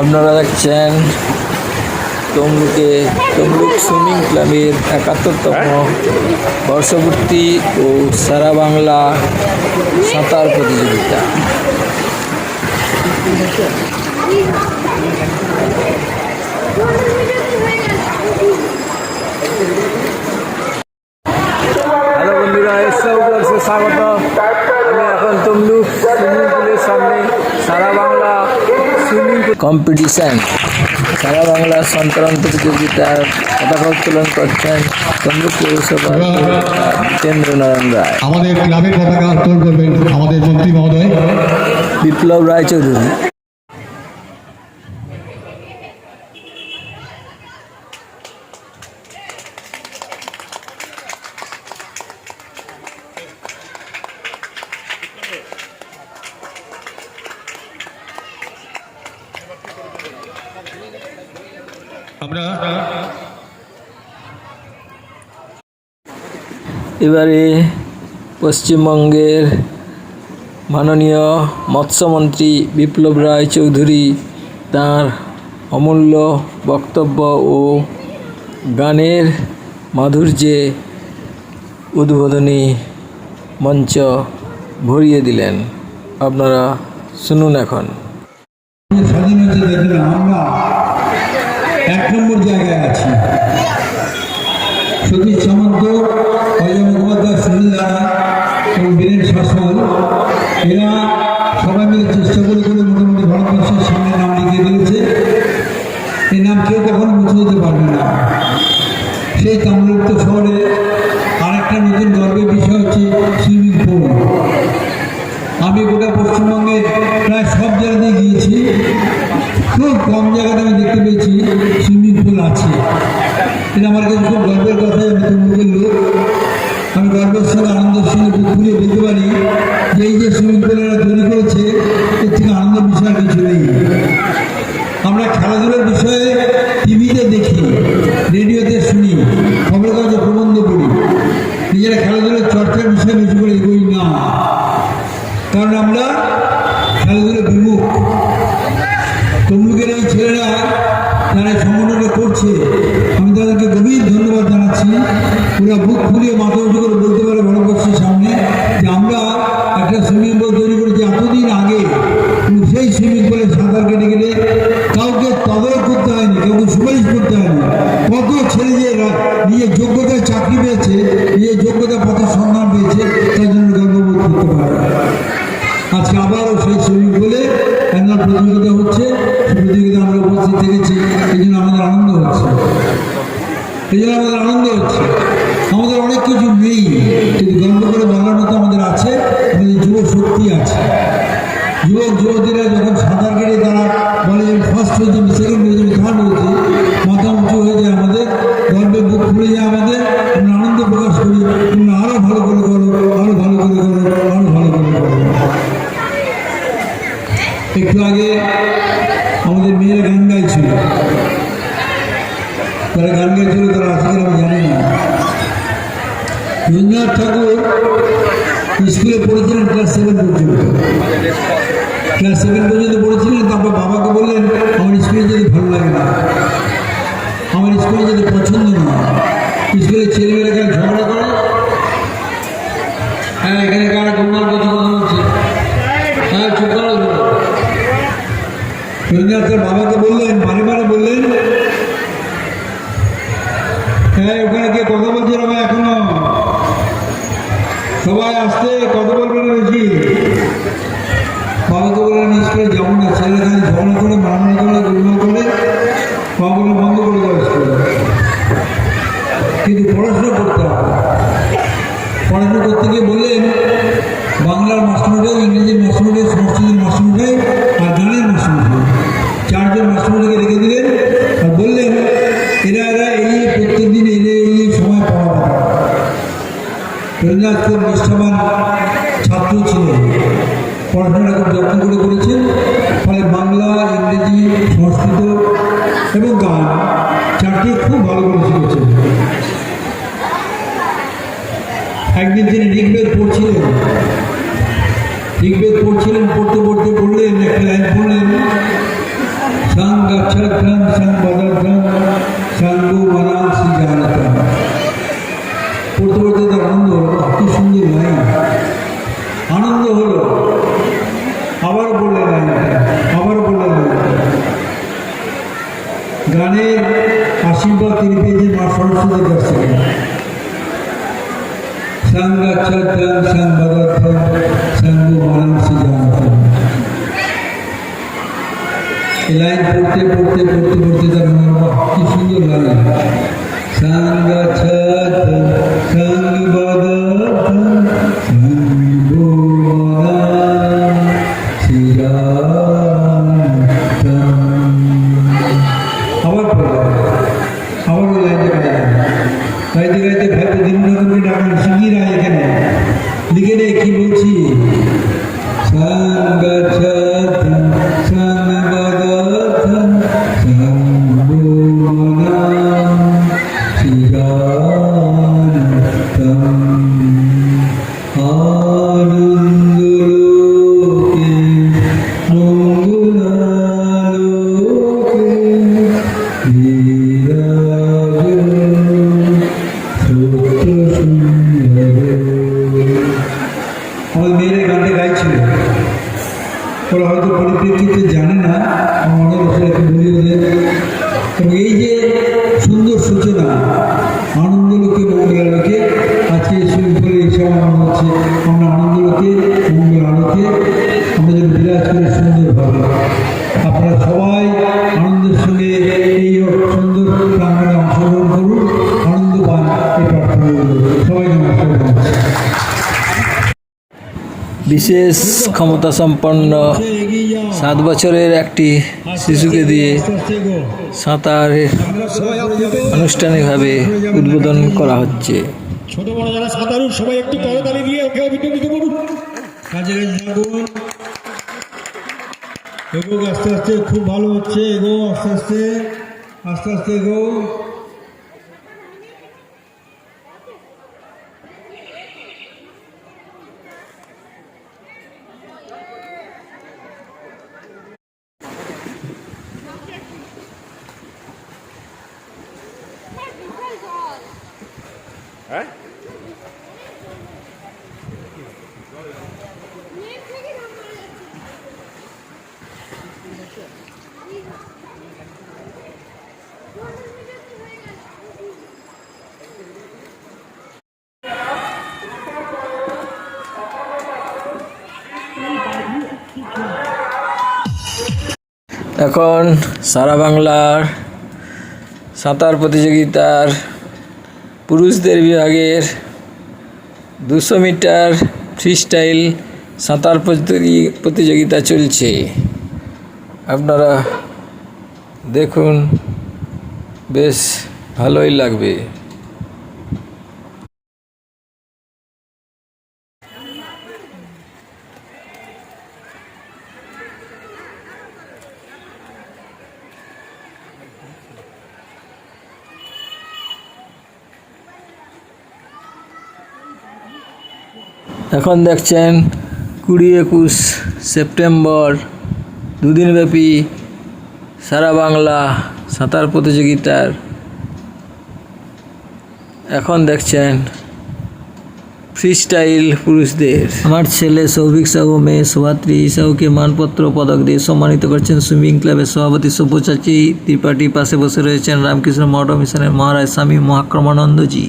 আপনারা দেখছেন তমলুকে তমলুক সুইমিং ক্লাবের একাত্তরতম বর্ষপূর্তি ও সারা বাংলা সাঁতার প্রতিযোগিতা হ্যালো বন্ধুরা এসব বলছে স্বাগত আমি এখন তমলুক সুইমিং পুলের সামনে সারা বাংলা সুইমিং কম্পিটিশন সারা বাংলা সন্তরণ প্রতিযোগিতার পতাকা উত্তোলন করছেন তমলুক পৌরসভা জিতেন্দ্রনারায়ণ রায়। আমাদের ক্লাবের পতাকা উত্তোলন করবেন আমাদের মন্ত্রী মহোদয়। বিপ্লব রায়চৌধুরী আমরা এবারে পশ্চিমবঙ্গের মাননীয় মৎস্যমন্ত্রী বিপ্লব রায় চৌধুরী তাঁর অমূল্য বক্তব্য ও গানের মাধুর্যে উদ্বোধনী মঞ্চ ভরিয়ে দিলেন। আপনারা শুনুন এখন। স্বাধীন হচ্ছে দেখলাম আমরা এক নম্বর জায়গায় আছি। সতীশ সামন্ত অজয় মুখোপাধ্যায়, সুনীল দানা এবং বীরেন শাসন এরা সবাই মিলে চেষ্টা করে করে মোটামুটি ভারতবর্ষের সামনে নাম লিখিয়ে দিয়েছে। এই নাম কেউ কখনো মুছে দিতে পারবে না। সেই তাম্রলিপ্ত শহরে আরেকটা নতুন গর্বের বিষয় হচ্ছে সুইমিং পুল। আমি গোটা পশ্চিমবঙ্গের প্রায় সব জায়গাতে গিয়েছি। খুব কম জায়গাতে আমি দেখতে পেয়েছি সুইমিং পুল আছে। এটা আমার কাছে খুব গর্বের কথা, আমি তমলুকের লোক আমি গর্বের সঙ্গে, আনন্দের সঙ্গে বুক বলতে পারি যে এই যে সুইমিং পুল তৈরি করেছে, এর থেকে আনন্দের বিষয় কিছু নেই। আমরা খেলাধুলার বিষয়ে টিভিতে দেখি, রেডিওতে শুনি খবরের কাগজে প্রবন্ধ পড়ি। নিজেরা খেলাধুলার চর্চার বিষয়ে বেশি করে এগোই না। কারণ আমরা করছে। আমি তাদেরকে গভীর ধন্যবাদ জানাচ্ছি। ওরা বুক ফুলিয়ে মাথা উঁচু করে বলতে পারে ভারতবর্ষের সামনে যে আমরা একটা সুইমিং পুল তৈরি করেছি এতদিন আগে। সেই সুইমিং পুলে সাঁতার কেটে গেলে কাউকে তদারক করতে হয়নি, কাউকে সুপারিশ করতে হয়নি। কত ছেলে যে নিজের যোগ্যতায় চাকরি পেয়েছে, নিজের যোগ্যতা পথের সন্ধান পেয়েছে, তার জন্য গর্ববোধ করতে পারে। আজকে আবারও সেই সুইমিং পুলে একটা প্রতিযোগিতা হচ্ছে প্রতিযোগিতা আমরা উপস্থিত থেকেছি, এই জন্য আমাদের আনন্দ হচ্ছে। এই জন্য আমাদের আনন্দ হচ্ছে। আমাদের অনেক কিছু নেই, কিন্তু গর্ব করে বলার মতো আমাদের আছে, আমাদের যুব শক্তি আছে। যুবক, যুবতীরা যখন সাঁতার কেটে তারা বলে যে ফার্স্ট হয়েছে সেকেন্ড হয়েছে থার্ড হয়েছি, মাথা উঁচু হয়ে যায় আমাদের, গর্বে বুক ফুলে যায় আমাদের, আমরা আনন্দ প্রকাশ করি তোমরা আরও ভালো করে সেভেন পর্যন্ত ক্লাস সেভেন পর্যন্ত পড়েছিলেন তারপর বাবাকে বললেন আমার স্কুলে যেতে ভালো লাগে না আমার স্কুলে যেতে পছন্দ না স্কুলে ছেলেমেয়েরা কেন ঝগড়া করে? হ্যাঁ এখানে কারা গোলমাল করছে কথা বলছে? হ্যাঁ চুপ করো। রবীন্দ্রনাথ তার বাবাকে বললেন বারে বারে বললেন হ্যাঁ ওখানে কে কথা বলছে বাবা এখনও। সবাই আসতে কথা বলবেন খুব নিষ্ঠাবান ছাত্র ছিলেন পড়াশোনা খুব যত্ন করে করেছেন, ফলে বাংলা, ইংরেজি, সংস্কৃত এবং গান চারটি খুব ভালো করে শিখেছেন। একদিন তিনি ঋগ্বেদ পড়ছিলেন। ঋগ্বেদ পড়ছিলেন, পড়তে পড়তে পড়লেন একটা লাইন পড়লেন সঙ্গচ্ছদ্রম সংবদধ্রম সঙ্গু মনাংসি জানতম। পড়তে পড়তে তার আনন্দ হলো সুন্দর লাইন আনন্দ হলো। আবার বললেন লাইনটা আবার বললেন গানের আশীর্বাদ তিনি পেয়েছেন মা সরস্বতীর কাছ থেকে পড়তে পড়তে পড়তে পড়তে তার কি সুন্দর লাগে। সঙ্গবদত এই যে সুন্দর সূচনা। আনন্দলোকে মঙ্গলালোকে আজকে এইসব আমার হচ্ছে। বিশেষ ক্ষমতা সম্পন্ন সাত বছরের একটি শিশুকে দিয়ে সাঁতারের আনুষ্ঠানিকভাবে উদ্বোধন করা হচ্ছে। ছোট বড় যারা সাঁতারু, সবাই একটু দিয়ে ওকে অভিনন্দিত করুন কাজে থাকুন এগো আস্তে আস্তে, খুব ভালো হচ্ছে এগো আস্তে আস্তে আস্তে আস্তে এগো এখন সারা বাংলার সাঁতার প্রতিযোগিতার পুরুষদের বিভাগের দুশো মিটার ফ্রিস্টাইল সাঁতার প্রতিযোগি- প্রতিযোগিতা চলছে। আপনারা দেখুন বেশ ভালোই লাগবে। এখন দেখছেন কুড়ি একুশ সেপ্টেম্বর দুদিনব্যাপী সারা বাংলা সাঁতার প্রতিযোগিতার। এখন দেখছেন ফ্রিস্টাইল পুরুষদের। আমার ছেলে সৌভিক সাহু মেয়ে সোহাত্রী সাহুকে মানপত্র পদক দিয়ে সম্মানিত করছেন সুইমিং ক্লাবের সভাপতি সব্যসাচী। ত্রিপাঠী পাশে বসে রয়েছেন রামকৃষ্ণ মঠ মিশনের মহারাজ স্বামী মহাক্রমানন্দজি।